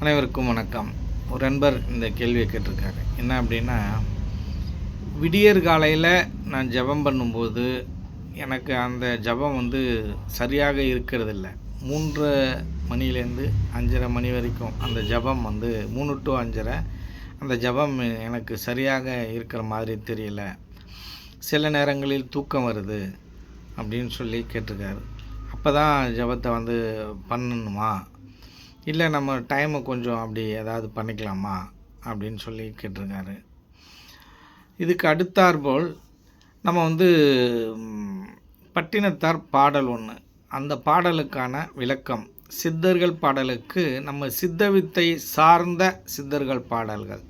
அனைவருக்கும் வணக்கம். ஒரு நண்பர் இந்த கேள்வியை கேட்டிருக்காரு. என்ன அப்படின்னா விடியற் காலையில் நான் ஜெபம் பண்ணும்போது எனக்கு அந்த ஜெபம் வந்து சரியாக இருக்கிறதில்ல. மூன்று மணிலேருந்து அஞ்சரை மணி வரைக்கும் அந்த ஜெபம் வந்து மூணு டு அஞ்சரை அந்த ஜெபம் எனக்கு சரியாக இருக்கிற மாதிரி தெரியல. சில நேரங்களில் தூக்கம் வருது அப்படின்னு சொல்லி கேட்டிருக்காரு. அப்போ தான் ஜெபத்தை வந்து பண்ணணுமா? இல்லை நம்ம டைமை கொஞ்சம் அப்படி ஏதாவது பண்ணிக்கலாமா? அப்படின்னு சொல்லி கேட்டிருக்காரு. இதுக்கு அடுத்தாற்போல் நம்ம வந்து பட்டினத்தார் பாடல் ஒன்று அந்த பாடலுக்கான விளக்கம். சித்தர்கள் பாடலுக்கு நம்ம சித்தவித்தை சார்ந்த சித்தர்கள் பாடல்கள்.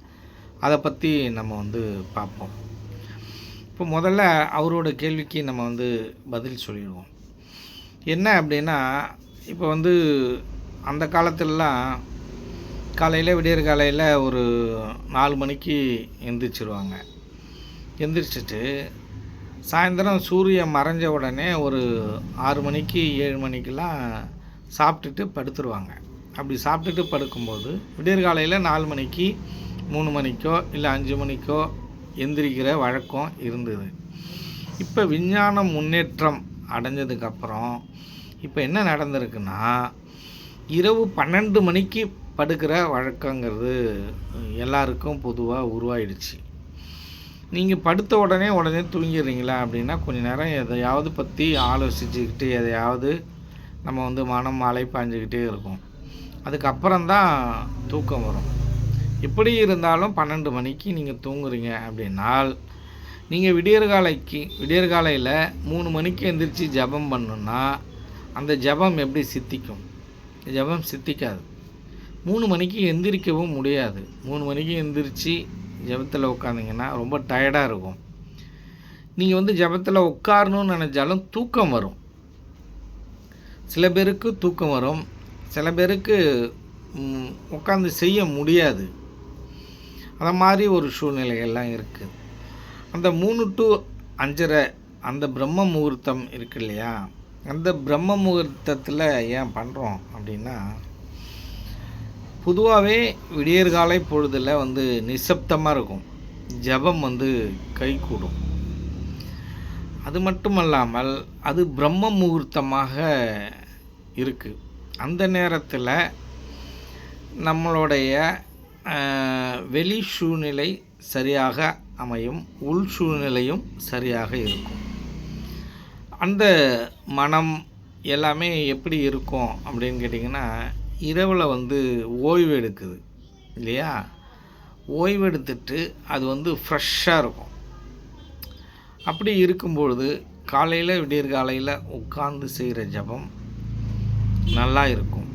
அதை பற்றி நம்ம வந்து பார்ப்போம். இப்போ முதல்ல அவரோட கேள்விக்கு நம்ம வந்து பதில் சொல்லிடுவோம். என்ன அப்படின்னா இப்போ வந்து அந்த காலத்திலலாம் காலையில் விடியற் காலையில் ஒரு நாலு மணிக்கு எந்திரிச்சிருவாங்க. எந்திரிச்சிட்டு சாயந்தரம் சூரியன் மறைஞ்ச உடனே ஒரு ஆறு மணிக்கு ஏழு மணிக்கெல்லாம் சாப்பிட்டுட்டு படுத்துருவாங்க. அப்படி சாப்பிட்டுட்டு படுக்கும்போது விடியற் காலையில் நாலு மணிக்கு மூணு மணிக்கோ இல்லை அஞ்சு மணிக்கோ எந்திரிக்கிற வழக்கம் இருந்தது. இப்போ விஞ்ஞான முன்னேற்றம் அடைஞ்சதுக்கப்புறம் இப்போ என்ன நடந்திருக்குன்னா இரவு பன்னெண்டு மணிக்கு படுக்கிற வழக்கங்கிறது எல்லாருக்கும் பொதுவாக உருவாயிடுச்சு. நீங்கள் படுத்த உடனே உடனே தூங்கிடுறீங்களா அப்படின்னா கொஞ்ச நேரம் எதையாவது பற்றி ஆலோசிச்சுக்கிட்டு எதையாவது நம்ம வந்து மனம் அலைப்பாஞ்சுக்கிட்டே இருக்கும். அதுக்கப்புறம்தான் தூக்கம் வரும். எப்படி இருந்தாலும் பன்னெண்டு மணிக்கு நீங்கள் தூங்குறீங்க அப்படின்னால் நீங்கள் விடியற்காலைக்கு விடியற்காலையில் மூணு மணிக்கு எந்திரிச்சு ஜெபம் பண்ணுன்னா அந்த ஜெபம் எப்படி சித்திக்கும்? ஜெபம் சித்திக்காது. மூணு மணிக்கு எந்திரிக்கவும் முடியாது. மூணு மணிக்கு எந்திரிச்சு ஜெபத்தில் உட்காந்திங்கன்னா ரொம்ப டயர்டாக இருக்கும். நீங்கள் வந்து ஜெபத்தில் உட்காரணும்னு நினச்சாலும் தூக்கம் வரும். சில பேருக்கு தூக்கம் வரும். சில பேருக்கு உட்காந்து செய்ய முடியாது. அந்த மாதிரி ஒரு சூழ்நிலைகள்லாம் இருக்குது அந்த மூணு டு அஞ்சரை அந்த பிரம்ம முகூர்த்தம் இருக்கு இல்லையா? அந்த பிரம்ம முகூர்த்தத்தில் ஏன் பண்ணுறோம் அப்படின்னா பொதுவாகவே விடியற்காலை பொழுதில் வந்து நிசப்தமாக இருக்கும். ஜெபம் வந்து கைகூடும் அது மட்டுமல்லாமல் அது பிரம்ம முகூர்த்தமாக இருக்குது அந்த நேரத்தில் நம்மளுடைய வெளி சூழ்நிலை சரியாக அமையும் உள் சூழ்நிலையும் சரியாக இருக்கும். அந்த மனம் எல்லாமே எப்படி இருக்கும் அப்படின்னு கேட்டிங்கன்னா இரவில் வந்து ஓய்வு எடுக்குது இல்லையா? ஓய்வு எடுத்துட்டு அது வந்து ஃப்ரெஷ்ஷாக இருக்கும். அப்படி இருக்கும்பொழுது காலையில் விடியற்காலையில் உட்கார்ந்து செய்கிற ஜெபம் நல்லா இருக்கும்.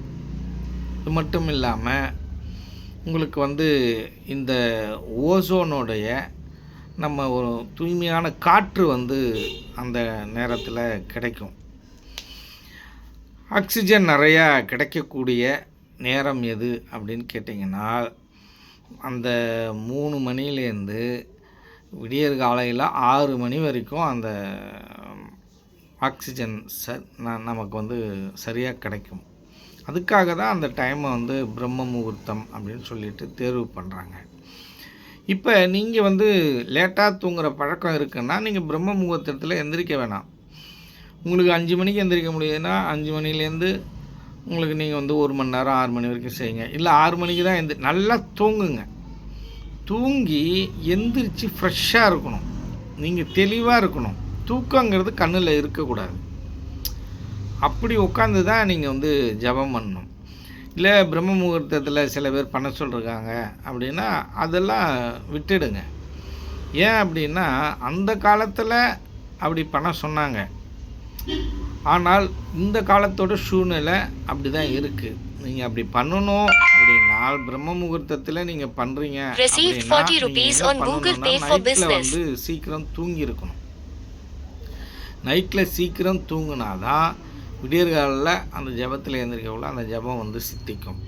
இது மட்டும் இல்லாமல் உங்களுக்கு வந்து இந்த ஓசோனுடைய நம்ம ஒரு தூய்மையான காற்று வந்து அந்த நேரத்தில் கிடைக்கும். ஆக்சிஜன் நிறையா கிடைக்கக்கூடிய நேரம் எது அப்படின்னு கேட்டிங்கன்னா அந்த மூணு மணிலேருந்து விடியற் காலையில் ஆறு மணி வரைக்கும் அந்த ஆக்சிஜன் ச ந- நமக்கு வந்து சரியாக கிடைக்கும். அதுக்காக தான் அந்த டைமை வந்து பிரம்ம முகூர்த்தம் அப்படின்னு சொல்லிட்டு தேர்வு பண்ணுறாங்க இப்போ நீங்கள் வந்து லேட்டாக தூங்குகிற பழக்கம் இருக்குன்னா நீங்கள் பிரம்ம முகூர்த்தத்தில் எந்திரிக்க வேணாம். உங்களுக்கு அஞ்சு மணிக்கு எந்திரிக்க முடியுதுன்னா அஞ்சு மணிலேருந்து உங்களுக்கு நீங்கள் வந்து ஒரு மணி நேரம் ஆறு மணி வரைக்கும் செய்யுங்க. இல்லை ஆறு மணிக்கு தான் எந்திரி நல்லா தூங்குங்க. தூங்கி எந்திரிச்சு ஃப்ரெஷ்ஷாக இருக்கணும். நீங்கள் தெளிவாக இருக்கணும். தூக்கங்கிறது கண்ணில் இருக்கக்கூடாது. அப்படி உட்காந்து தான் நீங்கள் வந்து ஜெபம் பண்ணணும். இல்லை பிரம்ம முகூர்த்தத்தில் சில பேர் பண்ண சொல்லிருக்காங்க அப்படின்னா அதெல்லாம் விட்டுடுங்க. ஏன் அப்படின்னா அந்த காலத்தில் அப்படி பண்ண சொன்னாங்க. ஆனால் இந்த காலத்தோட சூழ்நிலை அப்படி தான் இருக்குது நீங்கள் அப்படி பண்ணணும் அப்படின்னா பிரம்ம முகூர்த்தத்தில் நீங்கள் பண்ணுறீங்க Received 40 rupees on Google Pay for business. வந்து சீக்கிரம் தூங்கி இருக்கணும் நைட்டில் சீக்கிரம் தூங்குனாதான் விடியற்காலில் அந்த ஜெபத்தில் எழுந்திரிக்கக்குள்ள அந்த ஜெபம் வந்து சித்திக்கும்.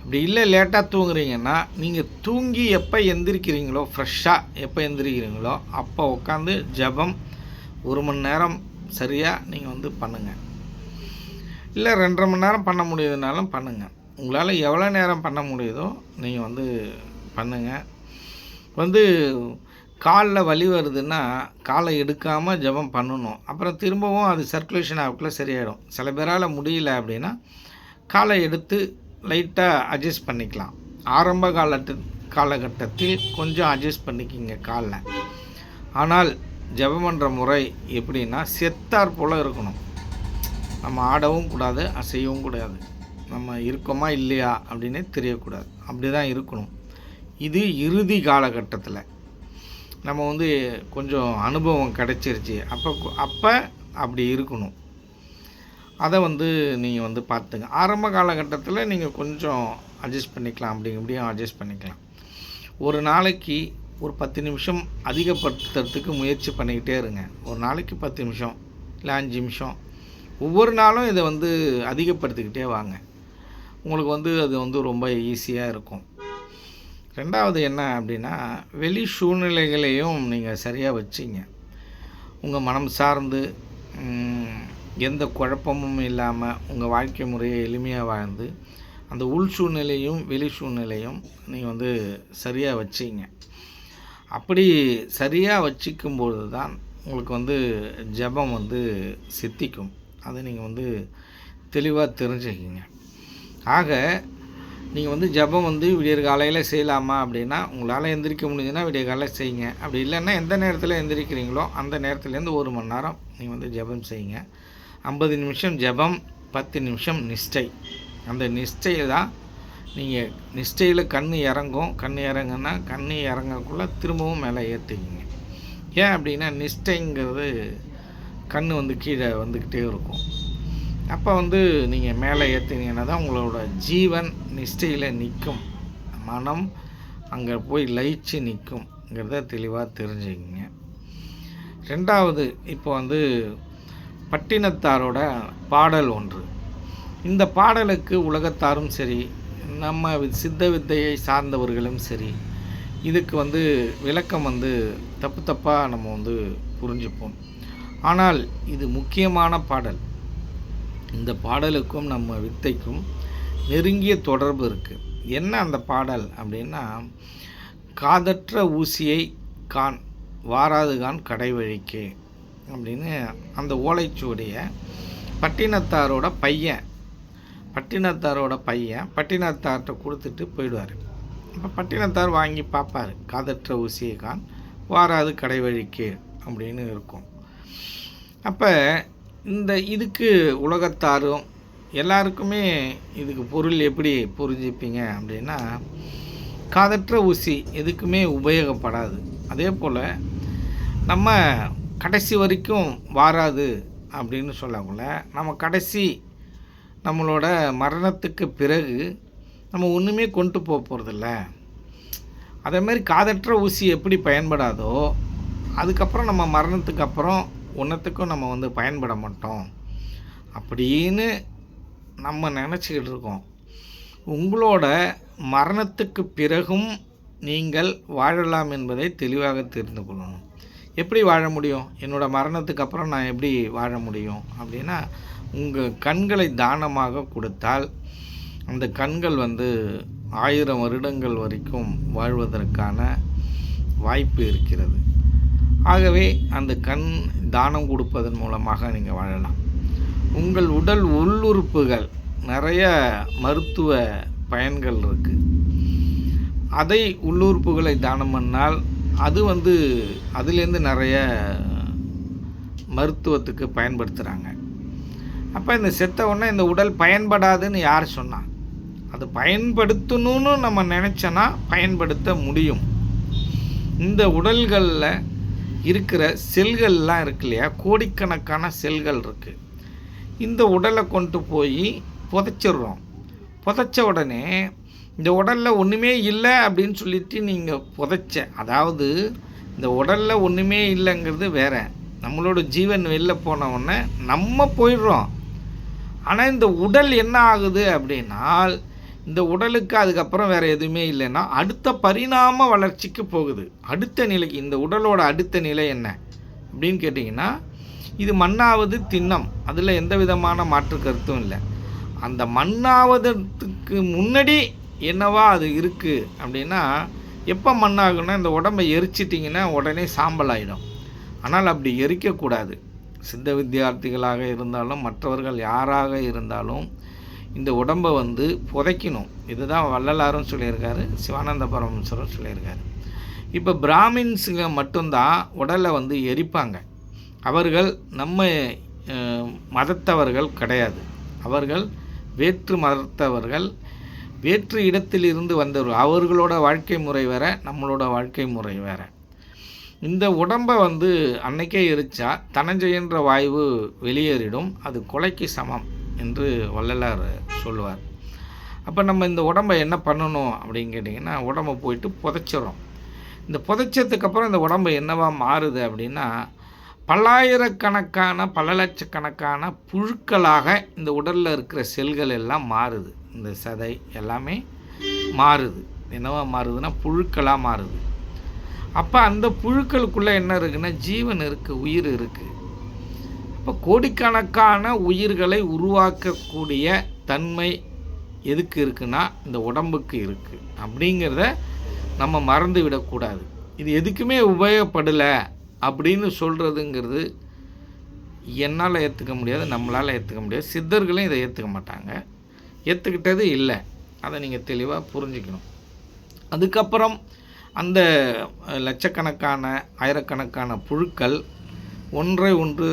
அப்படி இல்லை லேட்டாக தூங்குறீங்கன்னா நீங்கள் தூங்கி எப்போ எந்திரிக்கிறீங்களோ ஃப்ரெஷ்ஷாக எப்போ எந்திரிக்கிறீங்களோ அப்போ உட்காந்து ஜெபம் ஒரு மணி நேரம் சரியாக நீங்கள் வந்து பண்ணுங்கள் இல்லை ரெண்டரை மணி நேரம் பண்ண முடியுதுனாலும் பண்ணுங்கள் உங்களால் எவ்வளோ நேரம் பண்ண முடியுதோ நீங்கள் வந்து பண்ணுங்கள் வந்து காலில் வலி வருதுன்னா காலை எடுக்காமல் ஜெபம் பண்ணணும். அப்புறம் திரும்பவும் அது சர்க்குலேஷன் ஆகக்குள்ள சரியாயிடும். சில பேரால் முடியல அப்படின்னா காலை எடுத்து லைட்டாக அட்ஜஸ்ட் பண்ணிக்கலாம். ஆரம்ப காலத்து காலகட்டத்தில் கொஞ்சம் அட்ஜஸ்ட் பண்ணிக்கிங்க காலில். ஆனால் ஜெபம் பண்ணுற முறை எப்படின்னா செத்தார் போல் இருக்கணும். நம்ம ஆடவும் கூடாது அசையவும் கூடாது. நம்ம இருக்கோமா இல்லையா அப்படின்னே தெரியக்கூடாது. அப்படி தான் இருக்கணும். இது இறுதி காலகட்டத்தில். நம்ம வந்து கொஞ்சம் அனுபவம் கிடச்சிருச்சு. அப்போ அப்போ அப்படி இருக்கணும். அதை வந்து நீங்கள் வந்து பார்த்துங்க. ஆரம்ப காலகட்டத்தில் நீங்கள் கொஞ்சம் அட்ஜஸ்ட் பண்ணிக்கலாம். அப்படி இப்படியும் அட்ஜஸ்ட் பண்ணிக்கலாம். ஒரு நாளைக்கு ஒரு பத்து நிமிஷம் அதிகப்படுத்துறதுக்கு முயற்சி பண்ணிக்கிட்டே இருங்க. ஒரு நாளைக்கு பத்து நிமிஷம் இல்லை அஞ்சு நிமிஷம். ஒவ்வொரு நாளும் இதை வந்து அதிகப்படுத்திக்கிட்டே வாங்க. உங்களுக்கு வந்து அது வந்து ரொம்ப ஈஸியாக இருக்கும். ரெண்டாவது என்ன அப்படின்னா வெளி சூழ்நிலைகளையும் நீங்கள் சரியாக வச்சிங்க. உங்கள் மனம் சார்ந்து எந்த குழப்பமும் இல்லாமல் உங்கள் வாழ்க்கை முறையை எளிமையாக வாழ்ந்து அந்த உள் சூழ்நிலையும் வெளி சூழ்நிலையும் நீங்கள் வந்து சரியாக வச்சிங்க. அப்படி சரியாக வச்சிக்கும்போது தான் உங்களுக்கு வந்து ஜெபம் வந்து சித்திக்கும். அதை நீங்கள் வந்து தெளிவாக தெரிஞ்சுக்கிங்க. ஆக நீங்கள் வந்து ஜெபம் வந்து விடியற் காலையில் செய்யலாமா அப்படின்னா உங்களால் எந்திரிக்க முடிஞ்சுன்னா விடிய காலையில் செய்யுங்க. அப்படி இல்லைன்னா எந்த நேரத்தில் எந்திரிக்கிறீங்களோ அந்த நேரத்துலேருந்து ஒரு மணி நேரம் நீங்கள் வந்து ஜெபம் செய்யுங்க. ஐம்பது நிமிஷம் ஜெபம் பத்து நிமிஷம் நிஷ்டை. அந்த நிஷ்டையில் தான் நீங்கள் நிஷ்டையில் கண் இறங்கும். கண் இறங்குன்னா கண் இறங்கக்குள்ளே திரும்பவும் மேலே ஏற்றிக்கிங்க ஏன் அப்படின்னா நிஷ்டைங்கிறது கண் வந்து கீழே வந்துக்கிட்டே இருக்கும். அப்போ வந்து நீங்கள் மேலே ஏற்றினீங்கன்னா தான் உங்களோட ஜீவன் நிஷ்டையில் நிற்கும் மனம் அங்கே போய் லயிச்சு நிற்கும்ங்கிறத தெளிவாக தெரிஞ்சுக்கிங்க. ரெண்டாவது இப்போ வந்து பட்டினத்தாரோட பாடல் ஒன்று. இந்த பாடலுக்கு உலகத்தாரும் சரி நம்ம சித்த வித்தையை சார்ந்தவர்களும் சரி இதுக்கு வந்து விளக்கம் வந்து தப்பு தப்பாக நம்ம வந்து புரிஞ்சுப்போம். ஆனால் இது முக்கியமான பாடல். இந்த பாடலுக்கும் நம்ம வித்தைக்கும் நெருங்கிய தொடர்பு இருக்குது என்ன அந்த பாடல் அப்படின்னா காதற்ற ஊசியை கான் வாராது கான் கடை வழிக்கு அப்படின்னு அந்த ஓலைச்சுவடிய பட்டினத்தாரோட பையன் பட்டினத்தாரோட பையன் பட்டினத்தார்கிட்ட கொடுத்துட்டு போயிடுவார். அப்போ பட்டினத்தார் வாங்கி பார்ப்பார் காதற்ற ஊசியை கான் வாராது கடை வழிக்கு அப்படின்னு இருக்கும். அப்போ இந்த இதுக்கு உலகத்தாரும் எல்லாருக்குமே இதுக்கு பொருள் எப்படி புரிஞ்சுப்பீங்க அப்படின்னா காதற்ற ஊசி எதுக்குமே உபயோகப்படாது. அதே போல் நம்ம கடைசி வரைக்கும் வாராது அப்படின்னு சொல்லக்குள்ள நம்ம கடைசி நம்மளோட மரணத்துக்கு பிறகு நம்ம ஒன்றுமே கொண்டு போக போகிறதில்ல அதே மாதிரி காதற்ற ஊசி எப்படி பயன்படாதோ அதுக்கப்புறம் நம்ம மரணத்துக்கு அப்புறம் ஒன்றத்துக்கும் நம்ம வந்து பயன்பட மாட்டோம். அப்படின்னு நம்ம நினச்சிக்கிட்டு இருக்கோம். உங்களோட மரணத்துக்கு பிறகும் நீங்கள் வாழலாம் என்பதை தெளிவாக தெரிந்து கொள்ளணும். எப்படி வாழ முடியும்? என்னோடய மரணத்துக்கு அப்புறம் நான் எப்படி வாழ முடியும்? அப்படின்னா உங்கள் கண்களை தானமாக கொடுத்தால் அந்த கண்கள் வந்து ஆயிரம் வருடங்கள் வரைக்கும் வாழ்வதற்கான வாய்ப்பு இருக்கிறது. ஆகவே அந்த கண் தானம் கொடுப்பதன் மூலமாக நீங்கள் வாழலாம். உங்கள் உடல் உள்ளுறுப்புகள் நிறைய மருத்துவ பயன்கள் இருக்குது அதை உள்ளுறுப்புகளை தானம் பண்ணால் அது வந்து அதுலேருந்து நிறைய மருத்துவத்துக்கு பயன்படுத்துகிறாங்க அப்போ இந்த செத்த உடனே இந்த உடல் பயன்படாதுன்னு யார் சொன்னால் அது பயன்படுத்தணும்னு நம்ம நினச்சோன்னா பயன்படுத்த முடியும். இந்த உடல்களில் இருக்கிற செல்கள்லாம் இருக்கு இல்லையா? கோடிக்கணக்கான செல்கள் இருக்குது இந்த உடலை கொண்டு போய் புதைச்சிடுறோம். புதைச்ச உடனே இந்த உடலில் ஒன்றுமே இல்லை அப்படின்னு சொல்லிட்டு நீங்கள் புதைச்ச அதாவது இந்த உடலில் ஒன்றுமே இல்லைங்கிறது வேற. நம்மளோட ஜீவன் வெளில போன உடனே நம்ம போயிடுறோம். ஆனால் இந்த உடல் என்ன ஆகுது அப்படின்னால் இந்த உடலுக்கு அதுக்கப்புறம் வேறு எதுவுமே இல்லைன்னா அடுத்த பரிணாம வளர்ச்சிக்கு போகுது. அடுத்த நிலைக்கு இந்த உடலோட அடுத்த நிலை என்ன? அப்படின்னு கேட்டிங்கன்னா இது மண்ணாவது திண்ணம். அதில் எந்த விதமான மாற்று கருத்தும் இல்லை. அந்த மண்ணாவதற்கு முன்னாடி என்னவா அது இருக்குது அப்படின்னா எப்போ மண்ணாகும்னா இந்த உடம்பை எரிச்சிட்டிங்கன்னா உடனே சாம்பல் ஆகிடும் ஆனால் அப்படி எரிக்கக்கூடாது. சித்த வித்தியார்த்திகளாக இருந்தாலும் மற்றவர்கள் யாராக இருந்தாலும் இந்த உடம்பை வந்து புதைக்கணும். இதுதான் வள்ளலாரும் சொல்லியிருக்காரு சிவானந்த பரமேஸ்வரர் சொல்லியிருக்காரு. இப்போ பிராமின்ஸுங்க மட்டும்தான் உடலை வந்து எரிப்பாங்க. அவர்கள் நம்ம மதத்தவர்கள் கிடையாது. அவர்கள் வேற்று மதத்தவர்கள் வேற்று இடத்திலிருந்து வந்தவர்கள் அவர்களோட வாழ்க்கை முறை வேற நம்மளோட வாழ்க்கை முறை வேற. இந்த உடம்பை வந்து அன்னைக்கே எரிச்சா தனஞ்செயன்ற வாயு வெளியேறிடும் அது கொலைக்கு சமம். என்று வள்ளலார் சொல்லுவார். அப்போ நம்ம இந்த உடம்பை என்ன பண்ணணும் அப்படின்னு கேட்டிங்கன்னா உடம்பை போயிட்டு புதைச்சிடறோம் இந்த புதைச்சதுக்கப்புறம் இந்த உடம்பு என்னவா மாறுது அப்படின்னா பல்லாயிரக்கணக்கான பல லட்சக்கணக்கான புழுக்களாக இந்த உடலில் இருக்கிற செல்கள் எல்லாம் மாறுது. இந்த சதை எல்லாமே மாறுது. என்னவா மாறுதுன்னா புழுக்களாக மாறுது. அப்போ அந்த புழுக்களுக்குள்ளே என்ன இருக்குன்னா ஜீவன் இருக்குது உயிர் இருக்குது இப்போ கோடிக்கணக்கான உயிர்களை உருவாக்கக்கூடிய தன்மை எதுக்கு இருக்குன்னா இந்த உடம்புக்கு இருக்குது அப்படிங்கிறத நம்ம மறந்து விடக்கூடாது. இது எதுக்குமே உபயோகப்படலை அப்படின்னு சொல்கிறதுங்கிறது என்னால் ஏற்றுக்க முடியாது நம்மளால் ஏற்றுக்க முடியாது. சித்தர்களும் இதை ஏற்றுக்க மாட்டாங்க. ஏற்றுக்கிட்டது இல்லை. அதை நீங்கள் தெளிவாக புரிஞ்சுக்கணும். அதுக்கப்புறம் அந்த லட்சக்கணக்கான ஆயிரக்கணக்கான புழுக்கள் ஒன்றை ஒன்று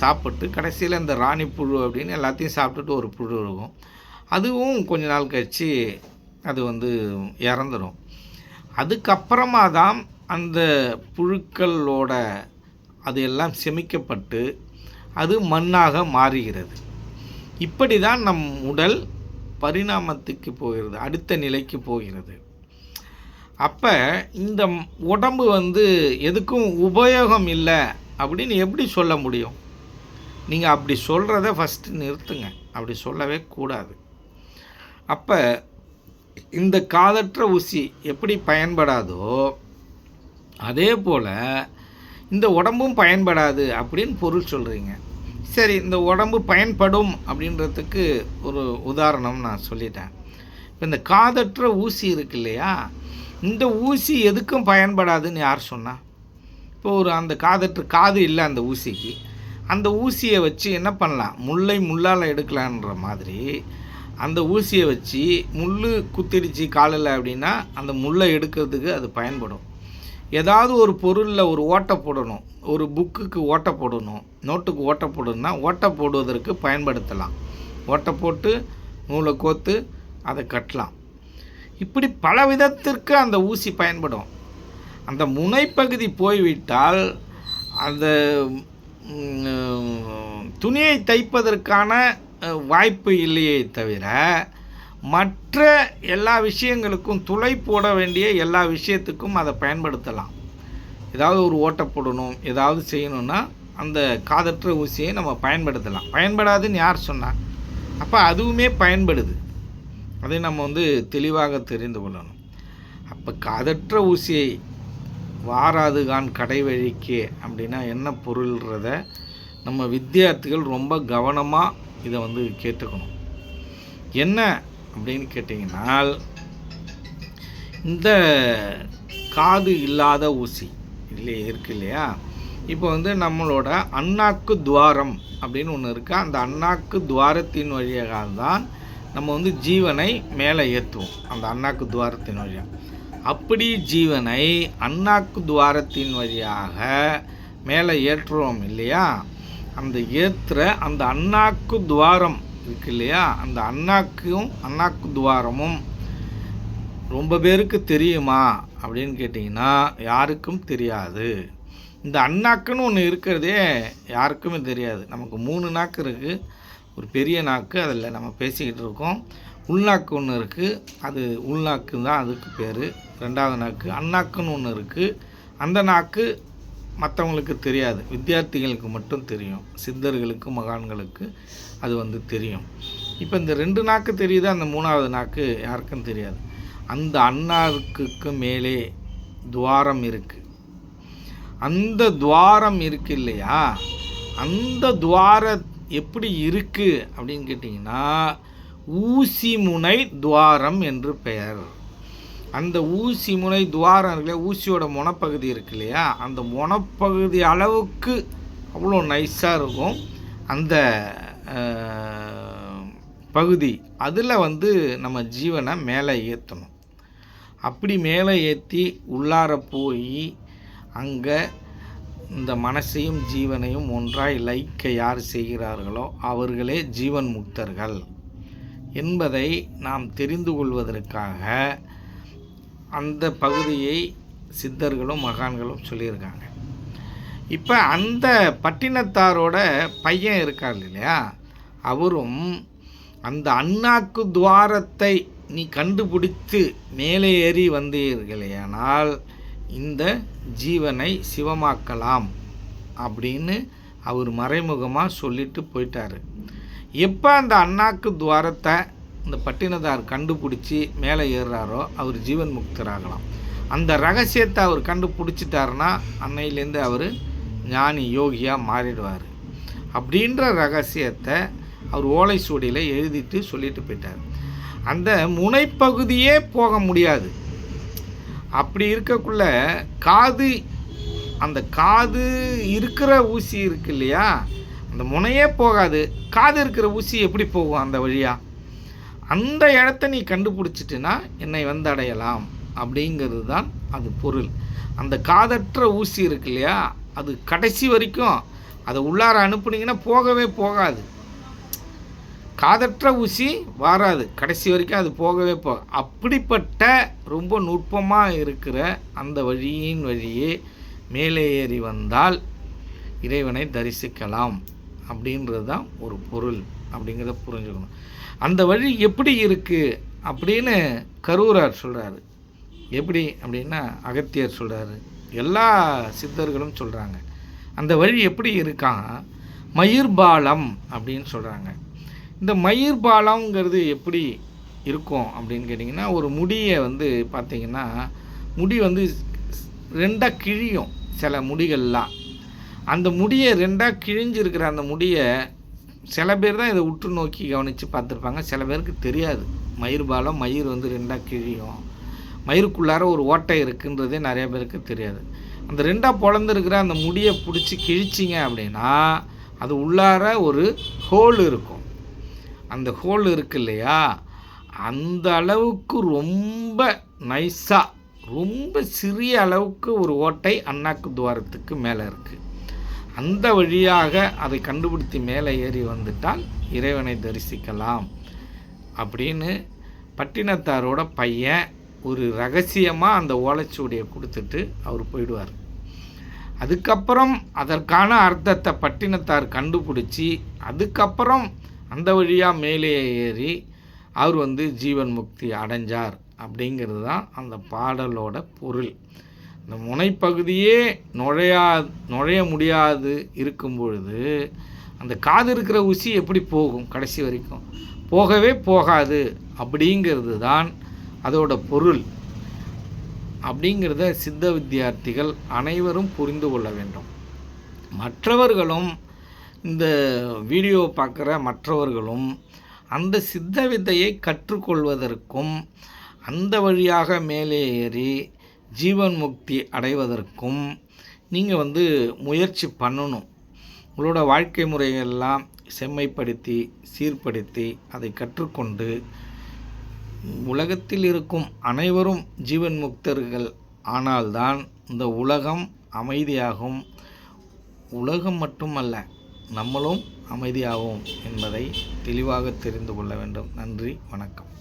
சாப்பிட்டு கடைசியில் இந்த ராணி புழு அப்படின்னு எல்லாத்தையும் சாப்பிட்டுட்டு ஒரு புழு இருக்கும். அதுவும் கொஞ்ச நாள் கழிச்சு அது வந்து இறந்துடும் அதுக்கப்புறமா தான் அந்த புழுக்களோட அது எல்லாம் செமிக்கப்பட்டு அது மண்ணாக மாறுகிறது. இப்படி தான் நம் உடல் பரிணாமத்துக்கு போகிறது அடுத்த நிலைக்கு போகிறது. அப்போ இந்த உடம்பு வந்து எதுக்கும் உபயோகம் இல்லை அப்படின்னு எப்படி சொல்ல முடியும்? நீங்கள் அப்படி சொல்கிறத ஃபஸ்ட்டு நிறுத்துங்க. அப்படி சொல்லவே கூடாது. அப்போ இந்த காதற்ற ஊசி எப்படி பயன்படாதோ அதே போல் இந்த உடம்பும் பயன்படாது அப்படின்னு பொருள் சொல்கிறீங்க சரி இந்த உடம்பு பயன்படும் அப்படின்றதுக்கு ஒரு உதாரணம் நான் சொல்லிட்டேன். இப்போ இந்த காதற்ற ஊசி இருக்கு இல்லையா? இந்த ஊசி எதுக்கும் பயன்படாதுன்னு யார் சொன்னால் இப்போ ஒரு அந்த காதற்று காது இல்லை அந்த ஊசிக்கு. அந்த ஊசியை வச்சு என்ன பண்ணலாம்? முல்லை முள்ளால் எடுக்கலான்ற மாதிரி அந்த ஊசியை வச்சு முள் குத்திடுச்சு காலில் அப்படின்னா அந்த முள்ளை எடுக்கிறதுக்கு அது பயன்படும். ஏதாவது ஒரு பொருளில் ஒரு ஓட்டை போடணும். ஒரு புக்குக்கு ஓட்டை போடணும். நோட்டுக்கு ஓட்டை போடணும்னா ஓட்டை போடுவதற்கு பயன்படுத்தலாம். ஓட்டை போட்டு நூலை கோத்து அதை கட்டலாம். இப்படி பல விதத்திற்கு அந்த ஊசி பயன்படும். அந்த முனைப்பகுதி போய்விட்டால் அந்த துணியை தைப்பதற்கான வாய்ப்பு இல்லையே தவிர மற்ற எல்லா விஷயங்களுக்கும் துளை போட வேண்டிய எல்லா விஷயத்துக்கும் அதை பயன்படுத்தலாம். ஏதாவது ஒரு ஓட்டை போடணும் ஏதாவது செய்யணும்னா அந்த காதற்ற ஊசியை நம்ம பயன்படுத்தலாம். பயன்படாதுன்னு யார் சொன்னால் அப்போ அதுவுமே பயன்படுது. அதை நம்ம வந்து தெளிவாக தெரிந்து கொள்ளணும். அப்போ காதற்ற ஊசியை வாராதுகான் கடை வழிக்கு அப்படின்னா என்ன பொருள்ன்றத நம்ம வித்தியார்த்திகள் ரொம்ப கவனமாக இதை வந்து கேட்டுக்கணும். என்ன அப்படின்னு கேட்டிங்கன்னால் இந்த காது இல்லாத ஊசி இல்லையே இருக்கு இல்லையா? இப்போ வந்து நம்மளோட அண்ணாக்கு துவாரம் அப்படின்னு ஒன்று இருக்குது அந்த அண்ணாக்கு துவாரத்தின் வழியாக தான் நம்ம வந்து ஜீவனை மேலே ஏற்றுவோம். அந்த அண்ணாக்கு துவாரத்தின் வழியாக அப்படி ஜீவனை அண்ணாக்கு துவாரத்தின் வழியாக மேலே ஏற்றுவோம் இல்லையா? அந்த ஏற்றுற அந்த அண்ணாக்கு துவாரம் இருக்கு இல்லையா? அந்த அண்ணாக்கும் அண்ணாக்கு துவாரமும் ரொம்ப பேருக்கு தெரியுமா அப்படின்னு கேட்டிங்கன்னா யாருக்கும் தெரியாது. இந்த அண்ணாக்குன்னு ஒன்று இருக்கிறதே யாருக்குமே தெரியாது. நமக்கு மூணு நாக்கு இருக்குது ஒரு பெரிய நாக்கு அதில் நம்ம பேசிக்கிட்டு இருக்கோம். உள்நாக்கு ஒன்று இருக்குது அது உள்நாக்கு தான் அதுக்கு பேர். ரெண்டாவது நாக்கு அண்ணாக்குன்னு ஒன்று இருக்குது அந்த நாக்கு மற்றவங்களுக்கு தெரியாது. வித்தியார்த்திகளுக்கு மட்டும் தெரியும். சித்தர்களுக்கு மகான்களுக்கு அது வந்து தெரியும். இப்போ இந்த ரெண்டு நாக்கு தெரியுது? அந்த மூணாவது நாக்கு யாருக்கும் தெரியாது. அந்த அண்ணாவுக்கு மேலே துவாரம் இருக்குது அந்த துவாரம் இருக்கு இல்லையா? அந்த துவார எப்படி இருக்குது அப்படின்னு கேட்டிங்கன்னா ஊசி முனை துவாரம் என்று பெயர். அந்த ஊசி முனை துவாரம் இருக்கு இல்லையா ஊசியோட முனப்பகுதி இருக்கு இல்லையா அந்த முனப்பகுதி அளவுக்கு அவ்வளோ நைஸாக இருக்கும். அந்த பகுதி அதில் வந்து நம்ம ஜீவனை மேலே ஏற்றணும் அப்படி மேலே ஏற்றி உள்ளார போய் அங்கே இந்த மனசையும் ஜீவனையும் ஒன்றாய் லைக்க யார் செய்கிறார்களோ அவர்களே ஜீவன் முக்தர்கள். என்பதை நாம் தெரிந்து கொள்வதற்காக அந்த பகுதியை சித்தர்களும் மகான்களும் சொல்லியிருக்காங்க. இப்போ அந்த பட்டினத்தாரோட பையன் இருக்கார் இல்லையா? அவரும் அந்த அண்ணாக்கு துவாரத்தை நீ கண்டுபிடித்து மேலே ஏறி வந்தீர்களேயானால் இந்த ஜீவனை சிவமாக்கலாம் அப்படின்னு அவர் மறைமுகமாக சொல்லிட்டு போயிட்டாரு. எப்போ அந்த அண்ணாக்கு துவாரத்தை இந்த பட்டினதார் கண்டுபிடிச்சி மேலே ஏறுறாரோ அவர் ஜீவன் முக்தராகலாம். அந்த ரகசியத்தை அவர் கண்டுபிடிச்சிட்டாருன்னா அன்னையிலேருந்து அவர் ஞானி யோகியாக மாறிடுவார். அப்படின்ற ரகசியத்தை அவர் ஓலை சுவடியில் எழுதிட்டு சொல்லிட்டு போயிட்டார். அந்த முனைப்பகுதியே போக முடியாது. அப்படி இருக்கக்குள்ள காது அந்த காது இருக்கிற ஊசி இருக்கு இல்லையா? அந்த முனையே போகாது. காது இருக்கிற ஊசி எப்படி போகும் அந்த வழியாக அந்த இடத்த நீ கண்டுபிடிச்சிட்டுனா என்னை வந்து அடையலாம் அப்படிங்கிறது தான் அது பொருள். அந்த காதற்ற ஊசி இருக்கு இல்லையா? அது கடைசி வரைக்கும் அதை உள்ளார அனுப்புனீங்கன்னா போகவே போகாது. காதற்ற ஊசி வாராது. கடைசி வரைக்கும் அது போகவே போக அப்படிப்பட்ட ரொம்ப நுட்பமாக இருக்கிற அந்த வழியின் வழியே மேலே ஏறி வந்தால் இறைவனை தரிசிக்கலாம். அப்படின்றது தான் ஒரு பொருள் அப்படிங்கிறத புரிஞ்சுக்கணும். அந்த வழி எப்படி இருக்குது அப்படின்னு கரூரார் சொல்கிறாரு எப்படி அப்படின்னா அகத்தியர் சொல்கிறாரு எல்லா சித்தர்களும் சொல்கிறாங்க அந்த வழி எப்படி இருக்கான் மயிர்பாலம் அப்படின்னு சொல்கிறாங்க இந்த மயிர்பாலம்ங்கிறது எப்படி இருக்கும் அப்படின்னு கேட்டிங்கன்னா ஒரு முடியை வந்து பார்த்திங்கன்னா முடி வந்து ரெண்டாக கிழியும் சில முடிகள்லாம். அந்த முடியை ரெண்டாக கிழிஞ்சிருக்கிற அந்த முடியை சில பேர் தான் இதை உற்று நோக்கி கவனித்து பார்த்துருப்பாங்க. சில பேருக்கு தெரியாது. மயிர் பாலம் மயிர் வந்து ரெண்டாக கிழியும். மயிருக்குள்ளார ஒரு ஓட்டை இருக்குன்றதே நிறைய பேருக்கு தெரியாது. அந்த ரெண்டாக பொழந்துருக்கிற அந்த முடியை பிடிச்சி கிழிச்சிங்க அப்படின்னா அது உள்ளார ஒரு ஹோல் இருக்கும். அந்த ஹோல் இருக்கு இல்லையா? அந்த அளவுக்கு ரொம்ப நைஸாக ரொம்ப சிறிய அளவுக்கு ஒரு ஓட்டை அண்ணாக்கு துவாரத்துக்கு மேலே இருக்குது அந்த வழியாக அதை கண்டுபிடித்து மேலே ஏறி வந்துட்டால் இறைவனை தரிசிக்கலாம் அப்படின்னு பட்டினத்தாரோட பையன் ஒரு ரகசியமாக அந்த ஓலைச்சுவடியை கொடுத்துட்டு அவர் போயிடுவார். அதுக்கப்புறம் அதற்கான அர்த்தத்தை பட்டினத்தார் கண்டுபிடிச்சி அதுக்கப்புறம் அந்த வழியாக மேலே ஏறி அவர் வந்து ஜீவன் முக்தி அடைஞ்சார் அப்படிங்கிறது தான் அந்த பாடலோட பொருள். இந்த முனைப்பகுதியே நுழையா நுழைய முடியாது இருக்கும் பொழுது அந்த காது இருக்கிற ஊசி எப்படி போகும் கடைசி வரைக்கும்? போகவே போகாது அப்படிங்கிறது தான் அதோட பொருள். அப்படிங்கிறத சித்த வித்தியார்த்திகள் அனைவரும் புரிந்து கொள்ள வேண்டும். மற்றவர்களும் இந்த வீடியோ பார்க்குற மற்றவர்களும் அந்த சித்த வித்தையை கற்றுக்கொள்வதற்கும் அந்த வழியாக மேலே ஏறி ஜீவன் முக்தி அடைவதற்கும் நீங்கள் வந்து முயற்சி பண்ணணும். உங்களோட வாழ்க்கை முறையெல்லாம் செம்மைப்படுத்தி சீர்படுத்தி அதை கற்றுக்கொண்டு உலகத்தில் இருக்கும் அனைவரும் ஜீவன் முக்தர்கள் ஆனால்தான் இந்த உலகம் அமைதியாகும். உலகம் மட்டுமல்ல நம்மளும் அமைதியாகும் என்பதை தெளிவாக தெரிந்து கொள்ள வேண்டும். நன்றி வணக்கம்.